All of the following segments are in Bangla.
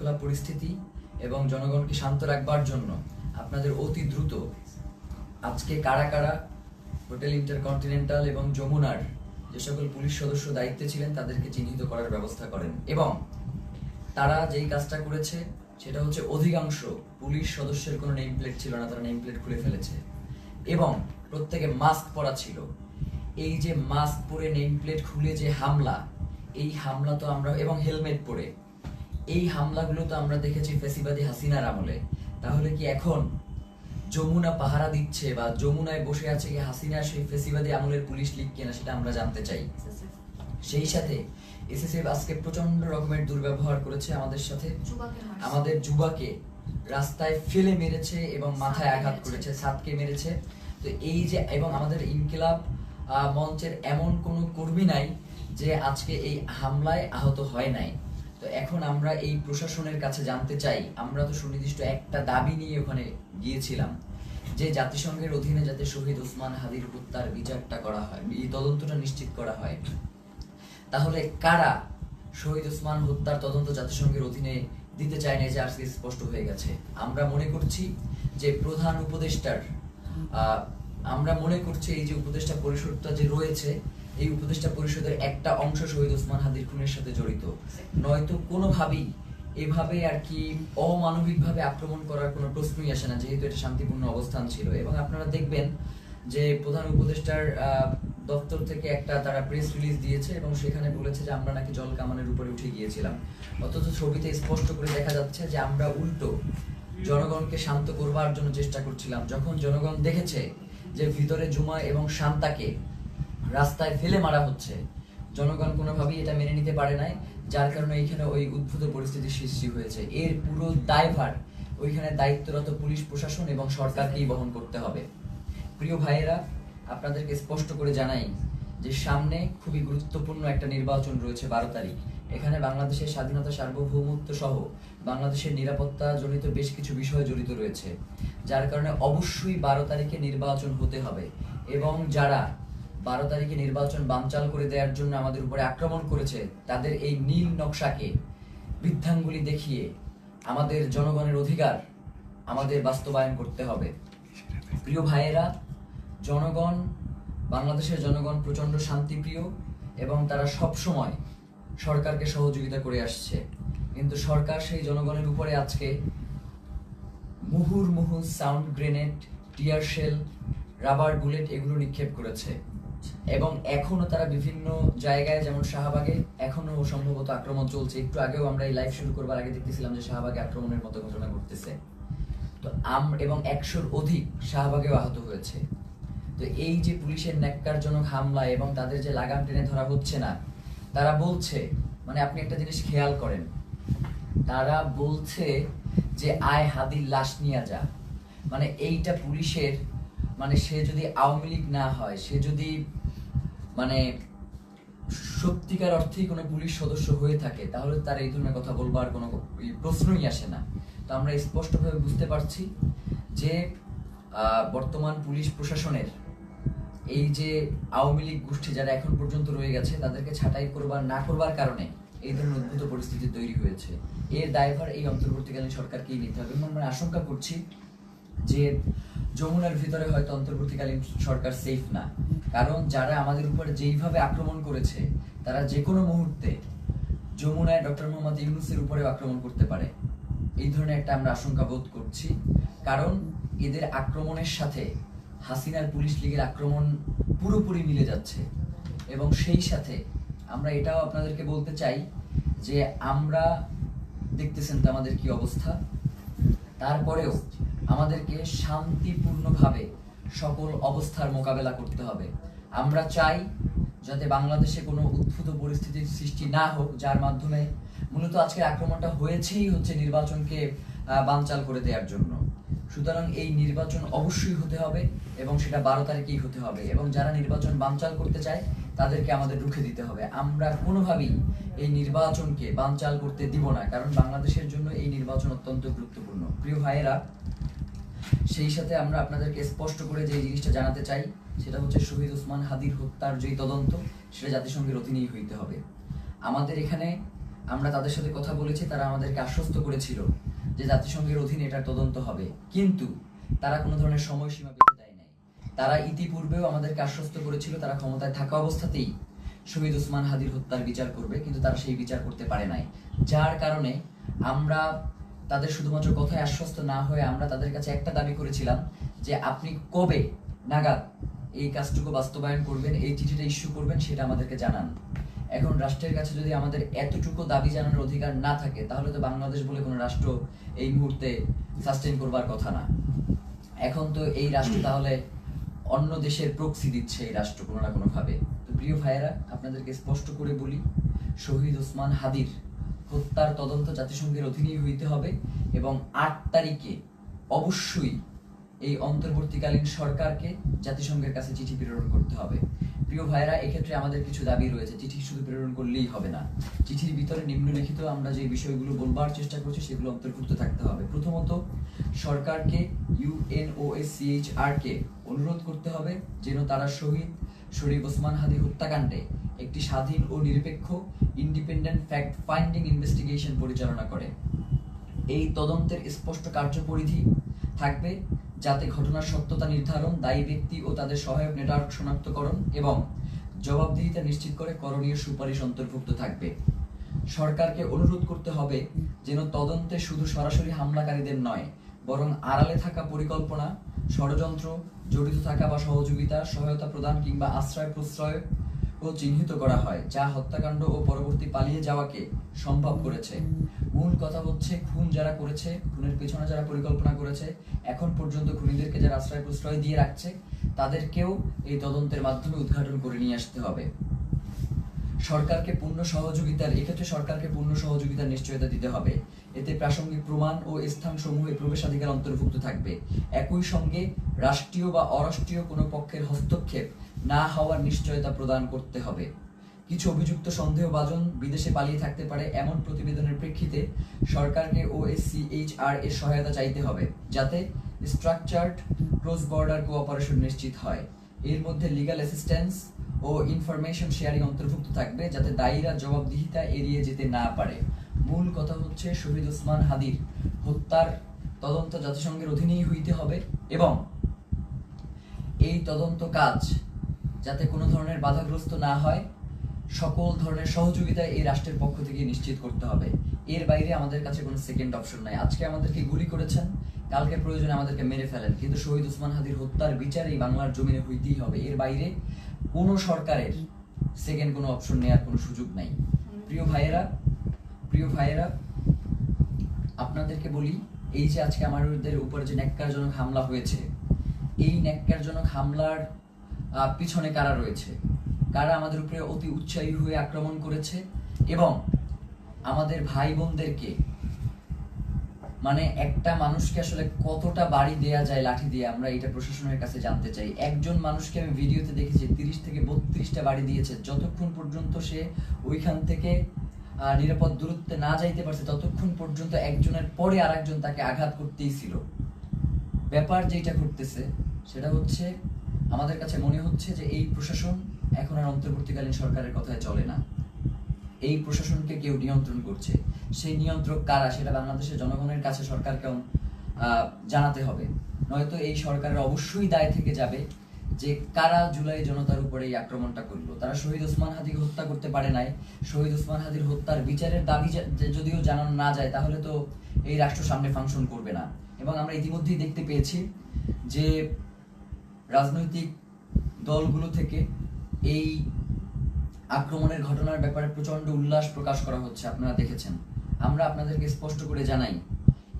শৃঙ্খলা পরিস্থিতি এবং জনগণকে শান্ত রাখবার জন্য আপনাদের অতি দ্রুত আজকে কারা কারা হোটেল ইন্টারকন্টিনেন্টাল এবং যমুনার যে সকল পুলিশ সদস্য দায়িত্বে ছিলেন তাদেরকে চিহ্নিত করার ব্যবস্থা করেন এবং তারা যেই কাজটা করেছে সেটা হচ্ছে অধিকাংশ পুলিশ সদস্যের কোনো নেম প্লেট ছিল না, তারা নেম প্লেট খুলে ফেলেছে। এবং প্রত্যেকে মাস্ক পরা ছিল। এই যে মাস্ক পরে নেম প্লেট খুলে যে হামলা, এই হামলা তো আমরা, এবং হেলমেট পরে এই হামলাগুলো তো আমরা দেখেছি ফেসিবাদী হাসিনার আমলে। তাহলে কি এখন যমুনা পাহারা দিচ্ছে বা যমুনায় বসে আছে কি হাসিনা সেই ফেসিবাদী আমলের পুলিশ লিগ কিনা সেটা আমরা জানতে চাই। সেই সাথে এসএসএফ আজকে প্রচণ্ড রকমের দুর্ব্যবহার করেছে আমাদের সাথে। আমাদের যুবাকে রাস্তায় ফেলে মেরেছে এবং মাথায় আঘাত করেছে ছাদকে মেরেছে। তো এই যে এবং আমাদের ইনকিলাব মঞ্চের এমন কোনো কর্মী নাই যে আজকে এই হামলায় আহত হয় নাই। তো এখন আমরা এই প্রশাসনের কাছে জানতে চাই, আমরা তো সুনির্দিষ্ট একটা দাবি নিয়ে ওখানে গিয়েছিলাম যে জাতিসংঘের অধীনে যাতে শহীদ ওসমান হাদির হত্যার বিচারটা করা হয়, এই তদন্তটা নিশ্চিত করা হয়। তাহলে কারা শহীদ ওসমান হত্যার তদন্ত জাতিসংঘের অধীনে দিতে চায় না যে আজকে স্পষ্ট হয়ে গেছে। আমরা মনে করছি যে প্রধান উপদেষ্টার আমরা মনে করছি এই যে উপদেষ্টা পরিষদটা যে রয়েছে এই উপদেষ্টা পরিষদের একটা অংশ শহীদ ওসমান হাদির খুনের সাথে জড়িত। নয়তো কোনোভাবেই এভাবে আর কি অমানবিকভাবে আক্রমণ করার কোনো প্রশ্নই আসে না, যেহেতু এটা শান্তিপূর্ণ অবস্থান ছিল। এবং আপনারা দেখবেন যে প্রধান উপদেষ্টার দপ্তর থেকে একটা তারা প্রেস রিলিজ দিয়েছে এবং সেখানে বলেছে যে আমরা নাকি জল কামানের উপরে উঠে গিয়েছিলাম। অথচ ছবিতে স্পষ্ট করে দেখা যাচ্ছে যে আমরা উল্টো জনগণকে শান্ত করবার জন্য চেষ্টা করছিলাম। যখন জনগণ দেখেছে যে ভিতরে জুমা এবং শান্তাকে রাস্তায় ফেলে মারা হচ্ছে। জনগণ কোনোভাবেই এটা মেনে নিতে পারে নাই, যার কারণে এইখানে ওই উদ্ভূত পরিস্থিতির সৃষ্টি হয়েছে। এর পুরো দায়ভার ওইখানে দায়িত্বরত পুলিশ, প্রশাসন এবং সরকারকেই বহন করতে হবে। প্রিয় ভাইয়েরা, আপনাদেরকে স্পষ্ট করে জানাই যে সামনে খুবই গুরুত্বপূর্ণ একটা নির্বাচন রয়েছে বারো তারিখ। এখানে বাংলাদেশের স্বাধীনতা সার্বভৌমত্ব সহ বাংলাদেশের নিরাপত্তা জনিত বেশ কিছু বিষয় জড়িত রয়েছে, যার কারণে অবশ্যই বারো তারিখে নির্বাচন হতে হবে। এবং যারা বারো তারিখে নির্বাচন বানচাল করে দেওয়ার জন্য আমাদের উপরে আক্রমণ করেছে, তাদের এই নীল নকশাকে বৃদ্ধাঙ্গুলি দেখিয়ে আমাদের জনগণের অধিকার আমাদের বাস্তবায়ন করতে হবে। প্রিয় ভাইয়েরা, জনগণ, বাংলাদেশের জনগণ প্রচণ্ড শান্তিপ্রিয় এবং তারা সব সময় সরকারকে সহযোগিতা করে আসছে। কিন্তু সরকার সেই জনগণের উপরে আজকে মুহুর মুহু sound grenade, tear shell, rubber bullet এগুলো নিক্ষেপ করেছে। এবং এখনও তারা বিভিন্ন জায়গায়, যেমন শাহবাগে, এখনও সম্ভবত আক্রমণ চলছে। একটু আগেও আমরা এই লাইভ শুরু করবার আগে দেখতেছিলাম যে শাহবাগে আক্রমণের মতো ঘটনা ঘটতেছে। তো আম এবং একশোর অধিক শাহবাগেও আহত হয়েছে। তো এই যে পুলিশের ন্যাক্কারজনক হামলা এবং তাদের যে লাগাম টেনে ধরা হচ্ছে না, তারা বলছে মানে আপনি একটা জিনিস খেয়াল করেন, তারা বলছে যে, আয় হাদির লাশ নিয়ে যা। মানে এইটা পুলিশের মানে সে যদি আওয়ামী লীগ না হয়, সে যদি মানে সত্যিকার অর্থেই কোনো পুলিশ সদস্য হয়ে থাকে, তাহলে তার এই ধরনের কথা বলবার কোনো প্রশ্নই আসে না। তো আমরা স্পষ্টভাবে বুঝতে পারছি যে বর্তমান পুলিশ প্রশাসনের এই যে আওয়ামী লীগ গোষ্ঠী যারা এখন পর্যন্ত রয়ে গেছে, তাদেরকে ছাঁটাই করবার, না করবার কারণে এই ধরনের উদ্ভূত পরিস্থিতি তৈরি হয়েছে। এর দায়ভার এই অন্তর্বর্তীকালীন সরকারকেই নিতে হবে। এবং আমরা আশঙ্কা করছি যে যমুনার ভিতরে হয়তো অন্তর্বর্তীকালীন সরকার সেফ না। কারণ যারা আমাদের উপরে যেইভাবে আক্রমণ করেছে, তারা যে কোনো মুহূর্তে যমুনায় ডক্টর মোহাম্মদ ইউনুসের উপরেও আক্রমণ করতে পারে। এই ধরনের একটা আমরা আশঙ্কা বোধ করছি। কারণ এদের আক্রমণের সাথে হাসিনার পুলিশ লীগের আক্রমণ পুরোপুরি মিলে যাচ্ছে। এবং সেই সাথে আমরা এটাও আপনাদেরকে বলতে চাই যে আমরা দেখতেছেন তো আমাদের কি অবস্থা। তারপরেও আমাদেরকে শান্তিপূর্ণভাবে সকল অবস্থার মোকাবেলা করতে হবে। আমরা চাই যাতে বাংলাদেশে কোনো উদ্ভূত পরিস্থিতির সৃষ্টি না হোক, যার মাধ্যমে মূলত আজকের আক্রমণটা হয়েছেই হচ্ছে নির্বাচনকে বানচাল করে দেওয়ার জন্য। সুতরাং এই নির্বাচন অবশ্যই হতে হবে এবং সেটা বারো তারিখেই হতে হবে এবং যারা নির্বাচন বানচাল করতে চায়, তাদেরকে আমাদের রুখে দিতে হবে। আমরা কোনোভাবেই এই নির্বাচনকে বানচাল করতে দিব না, কারণ বাংলাদেশের জন্য এই নির্বাচন অত্যন্ত গুরুত্বপূর্ণ। প্রিয় ভাইয়েরা সেই সাথে আমরা আপনাদেরকে স্পষ্ট করে যে জিনিসটা জানাতে চাই, সেটা হচ্ছে শহীদ ওসমান হাদির হত্যার যেই তদন্ত, সেটা জাতিসংঘের অধীনেই হইতে হবে। আমাদের এখানে আমরা তাদের সাথে কথা বলেছি, তারা আমাদেরকে আশ্বস্ত করেছিল যে জাতিসংঘের অধীনে এটার তদন্ত হবে। কিন্তু তারা কোনো ধরনের সময়সীমা বেঁধে দেয় নাই। তারা ইতিপূর্বেও আমাদেরকে আশ্বস্ত করেছিল, তারা ক্ষমতায় থাকা অবস্থাতেই শহীদ ওসমান হাদির হত্যার বিচার করবে, কিন্তু তারা সেই বিচার করতে পারে নাই। যার কারণে আমরা তাদের শুধুমাত্র কথায় আশ্বস্ত না হয়ে আমরা তাদের কাছে একটা দাবি করেছিলাম যে আপনি কবে নাগাদ এই কাজটুকু বাস্তবায়ন করবেন, এই চিঠিটা ইস্যু করবেন সেটা আমাদেরকে জানান। এখন রাষ্ট্রের কাছে যদি আমাদের এতটুকু দাবি জানানোর অধিকার না থাকে, তাহলে তো বাংলাদেশ বলে কোনো রাষ্ট্র এই মুহূর্তে সাস্টেন করবার কথা না। এখন তো এই রাষ্ট্র তাহলে অন্য দেশের প্রক্সি দিচ্ছে এই রাষ্ট্র কোনো না কোনোভাবে। তো প্রিয় ভাইয়েরা, আপনাদেরকে স্পষ্ট করে বলি, শহীদ ওসমান হাদির হত্যার তদন্ত জাতিসংঘের অধীনেই হইতে হবে এবং আট তারিখে অবশ্যই এই অন্তর্বর্তীকালীন সরকারকে জাতিসংঘের কাছে চিঠি প্রেরণ করতে হবে। প্রিয় ভাইরা এক্ষেত্রে আমাদের কিছু দাবি রয়েছে। চিঠি শুধু প্রেরণ করলেই হবে না। চিঠির ভিতরে নিম্নলিখিত আমরা যে বিষয়গুলো বলবার চেষ্টা করছি, সেগুলো অন্তর্ভুক্ত থাকতে হবে। প্রথমত, সরকারকে ইউএনওএসিএইচআর কে অনুরোধ করতে হবে যেন তারা শহীদ শরীফ ওসমান হাদি হত্যাকাণ্ডে একটি স্বাধীন ও নিরপেক্ষ ইন্ডিপেন্ডেন্ট ফ্যাক্ট ফাইন্ডিং ইনভেস্টিগেশন পরিচালনা করে। এই তদন্তের স্পষ্ট কার্যপরিধি থাকবে যাতে ঘটনার সত্যতা নির্ধারণ, দায়ী ব্যক্তি ও তাদের সহায়ক নেটওয়ার্ক শনাক্তকরণ এবং জবাবদিহিতা নিশ্চিত করে করণীয় সুপারিশ অন্তর্ভুক্ত থাকবে। সরকারকে অনুরোধ করতে হবে যেন তদন্তে শুধু সরাসরি হামলাকারীদের নয়, বরং আড়ালে থাকা পরিকল্পনা, ষড়যন্ত্র জড়িত থাকা বা সহযোগিতা, সহায়তা প্রদান কিংবা আশ্রয় প্রশ্রয় ও চিহ্নিত করা হয়, যা হত্যাকাণ্ড ও পরবর্তী পালিয়ে যাওয়াকে সম্ভব করেছে। মূল কথা হচ্ছে খুন যারা করেছে, খুনের পেছনে যারা পরিকল্পনা করেছে, এখন পর্যন্ত খুনিদেরকে যারা আশ্রয় প্রশ্রয় দিয়ে রাখছে, তাদেরকেও এই তদন্তের মাধ্যমে উদ্ঘাটন করে নিয়ে আসতে হবে। সরকারকে পূর্ণ সহযোগিতার এক্ষেত্রে সরকারকে পূর্ণ সহযোগিতার নিশ্চয়তা দিতে হবে। এতে প্রাসঙ্গিক প্রমাণ ও স্থানসমূহে প্রবেশাধিকার অন্তর্ভুক্ত থাকবে। একই সঙ্গে রাষ্ট্রীয় বা অরাষ্ট্রীয় কোনো পক্ষের হস্তক্ষেপ না হওয়ার নিশ্চয়তা প্রদান করতে হবে। কিছু অভিযুক্ত সন্দেহভাজন বিদেশে পালিয়ে থাকতে পারে এমন প্রতিবেদনের প্রেক্ষিতে সরকারকে ওএসসিএইচআর এর সহায়তা চাইতে হবে, যাতে স্ট্রাকচার্ড ক্রস বর্ডার কোঅপারেশন নিশ্চিত হয়। এর মধ্যে লিগ্যাল অ্যাসিস্ট্যান্স ও ইনফরমেশন শেয়ারিং অন্তর্ভুক্ত থাকবে যাতে দায়ীরা জবাবদিহিতা এড়িয়ে যেতে না পারে। মূল কথা হচ্ছে শহীদ ওসমান হাদির হত্যার তদন্ত জাতিসংঘের অধীনেই হইতে হবে এবং এই তদন্ত কাজ যাতে কোনো ধরনের বাধাগ্রস্ত না হয়, সকল ধরনের সহযোগিতা এই রাষ্ট্রের পক্ষ থেকে নিশ্চিত করতে হবে। এর বাইরে আমাদের কাছে কোনো সেকেন্ড অপশন নাই। আজকে আমাদেরকে গুলি করেছেন, কালকে প্রয়োজনে আমাদেরকে মেরে ফেলেন। কিন্তু শহীদ ওসমান হাদির হত্যার বিচার এই বাংলার জমিনে হইতেই হবে। এর বাইরে কোনো সরকারের সেকেন্ড কোনো অপশন নেওয়ার কোনো সুযোগ নাই। প্রিয় ভাইয়েরা প্রিয় ভাইয়েরা, আপনাদেরকে বলি, এই যে আজকে আমাদের উপরে যে ন্যাক্কারজনক হামলা হয়েছে, এই ন্যাক্কারজনক হামলার পিছনে কারা রয়েছে? কারা আমাদের উপরে অতি উৎসাহী হয়ে আক্রমণ করেছে? এবং আমাদের ভাই বোনদেরকে মানে একটা মানুষকে আসলে কতটা বাড়ি দেয়া যায়, লাঠি দিয়ে আমরা এটা প্রশাসনের কাছে জানতে চাই। একজন মানুষকে আমি ভিডিওতে দেখেছি, তিরিশ থেকে বত্রিশটা বাড়ি দিয়েছে। যতক্ষণ পর্যন্ত সে ওইখান থেকে নিরাপদ দূরত্বে না যাইতে পারছে, ততক্ষণ পর্যন্ত একজনের পরে আরেকজন তাকে আঘাত করতেই ছিল। ব্যাপার যেটা ঘটতেছে, সেটা হচ্ছে, আমাদের কাছে মনে হচ্ছে যে এই প্রশাসন এখন আর অন্তর্বর্তীকালীন সরকারের কথায় চলে না। এই প্রশাসনকে কেউ নিয়ন্ত্রণ করছে। সেই নিয়ন্ত্রক কারা সেটা বাংলাদেশের জনগণের কাছে সরকারকে জানাতে হবে। নয়তো এই সরকারের অবশ্যই দায় থেকে যাবে যে কারা জুলাই জনতার উপরে এই আক্রমণটা করল। তারা শহীদ ওসমান হাদিকে হত্যা করতে পারে নাই। শহীদ ওসমান হাদির হত্যার বিচারের দাবি যদিও জানানো না যায়, তাহলে তো এই রাষ্ট্র সামনে ফাংশন করবে না। এবং আমরা ইতিমধ্যেই দেখতে পেয়েছি যে রাজনৈতিক দলগুলো থেকে এই আক্রমণের ঘটনার ব্যাপারে প্রচণ্ড উল্লাস প্রকাশ করা হচ্ছে, আপনারা দেখেছেন। আমরা আপনাদেরকে স্পষ্ট করে জানাই,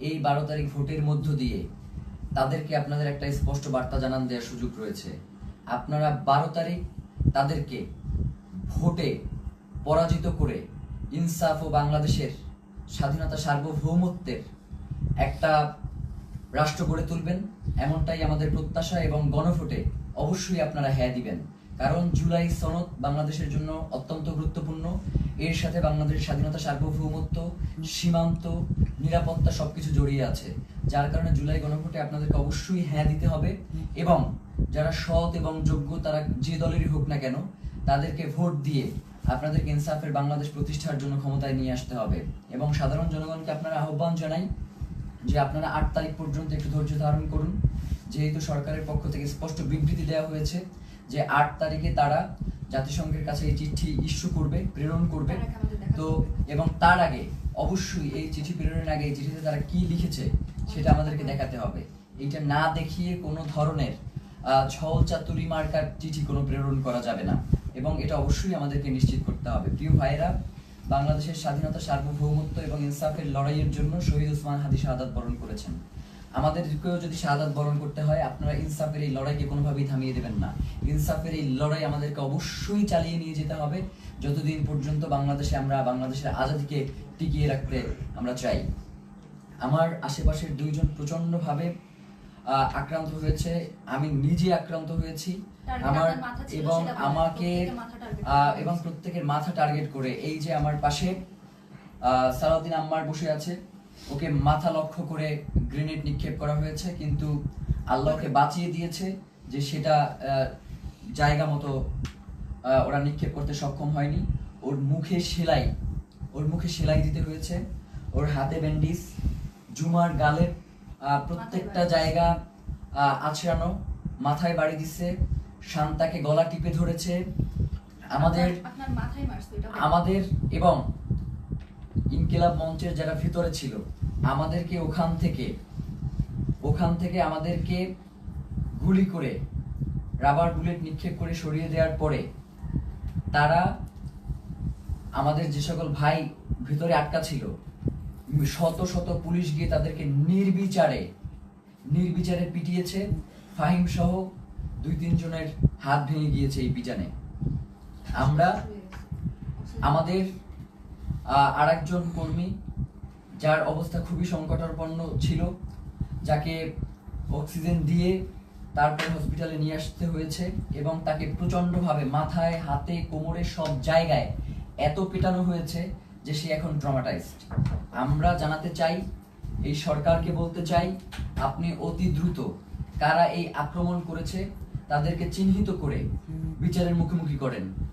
এই বারো তারিখ ভোটের মধ্য দিয়ে তাদেরকে আপনাদের একটা স্পষ্ট বার্তা জানান দেওয়ার সুযোগ রয়েছে। আপনারা বারো তারিখ তাদেরকে ভোটে পরাজিত করে ইনসাফ ও বাংলাদেশের স্বাধীনতা সার্বভৌমত্বের একটা রাষ্ট্র গড়ে তুলবেন, এমনটাই আমাদের প্রত্যাশা এবং গণভোটে অবশ্যই আপনারা হ্যাঁ দিবেন। কারণ জুলাই সনদ বাংলাদেশের জন্য অত্যন্ত গুরুত্বপূর্ণ। এর সাথে বাংলাদেশের স্বাধীনতা, সার্বভৌমত্ব, সীমান্ত, নিরাপত্তা সবকিছু জড়িয়ে আছে। যার কারণে জুলাই গণভোটে আপনাদেরকে অবশ্যই হ্যাঁ দিতে হবে এবং যারা সৎ এবং যোগ্য তারা যে দলেরই হোক না কেন, তাদেরকে ভোট দিয়ে আপনাদেরকে ইনসাফের বাংলাদেশ প্রতিষ্ঠার জন্য ক্ষমতায় নিয়ে আসতে হবে। এবং সাধারণ জনগণকে আপনারা আহ্বান জানাই যে আপনারা আট তারিখ পর্যন্ত একটু ধৈর্য ধারণ করুন। যেহেতু সরকারের পক্ষ থেকে স্পষ্ট বিবৃতি দেওয়া হয়েছে যে আট তারিখে তারা জাতিসংঘের কাছে এই চিঠি ইস্যু করবে প্রেরণ করবে। তো এবং তার আগে অবশ্যই এই চিঠি প্রেরণের আগে এই চিঠিতে তারা কি লিখেছে সেটা আমাদেরকে দেখাতে হবে। এইটা না দেখিয়ে কোনো ধরনের আহ, ছল চাতুরি মার্কার চিঠি কোনো প্রেরণ করা যাবে না। এবং এটা অবশ্যই আমাদেরকে নিশ্চিত করতে হবে। প্রিয় ভাইয়েরা বাংলাদেশের স্বাধীনতা সার্বভৌমত্ব এবং ইনসাফের লড়াইয়ের জন্য শহীদ ওসমান হাদি শাহাদাত বরণ করেছেন। আমাদেরকেও যদি শাহাদাত বরণ করতে হয় আপনারা ইনসাফের এই লড়াইকে কোনোভাবেই থামিয়ে দেবেন না। ইনসাফের এই লড়াই আমাদেরকে অবশ্যই চালিয়ে নিয়ে যেতে হবে। যতদিন পর্যন্ত বাংলাদেশে আমরা বাংলাদেশের আজাদিকে টিকিয়ে রাখতে আমরা চাই। আমার আশেপাশের দুইজন প্রচন্ডভাবে আহ, আক্রান্ত হয়েছে। আমি নিজে আক্রান্ত হয়েছি। আমার এবং আমাকে এবং প্রত্যেকের মাথা টার্গেট করে এই যে আমার পাশে আহ, সালাউদ্দিন আম্মার বসে আছে। ওকে মাথা লক্ষ্য করে গ্রেনেড নিক্ষেপ করা হয়েছে কিন্তু আল্লাহকে বাঁচিয়ে দিয়েছে যে সেটা জায়গা মতো ওরা নিক্ষেপ করতে সক্ষম হয়নি। ওর মুখে সেলাই ওর মুখে সেলাই দিতে হয়েছে। ওর হাতে ব্যান্ডিজ জুমার গালের আহ, প্রত্যেকটা জায়গা আছড়ানো মাথায় বাড়ি দিচ্ছে শান্তাকে গলা টিপে ধরেছে। আমাদের। আমাদের এবং ইনকিলাব মঞ্চের যারা ভিতরে ছিল, আমাদেরকে ওখান থেকে ওখান থেকে আমাদেরকে গুলি করে রাবার বুলেট নিক্ষেপ করে সরিয়ে দেওয়ার পরে, তারা আমাদের যে সকল ভাই ভিতরে আটকা ছিল, শত শত পুলিশ গিয়ে তাদেরকে নির্বিচারে নির্বিচারে পিটিয়েছে। ফাহিম সহ দুই তিনজনের হাত ভেঙে গিয়েছে এই পিটানে। আমরা আমাদের আর একজন কর্মী, যার অবস্থা খুবই সংকটাপন্ন ছিল, যাকে অক্সিজেন দিয়ে তারপর হসপিটালে নিয়ে আসতে হয়েছে এবং তাকে প্রচন্ডভাবে মাথায়, হাতে, কোমরে সব জায়গায় এত পেটানো হয়েছে যে সে এখন ট্রমাটাইজড আমরা জানাতে চাই, এই সরকারকে বলতে চাই, আপনি অতি দ্রুত কারা এই আক্রমণ করেছে তাদেরকে চিহ্নিত করে বিচারের মুখোমুখি করেন।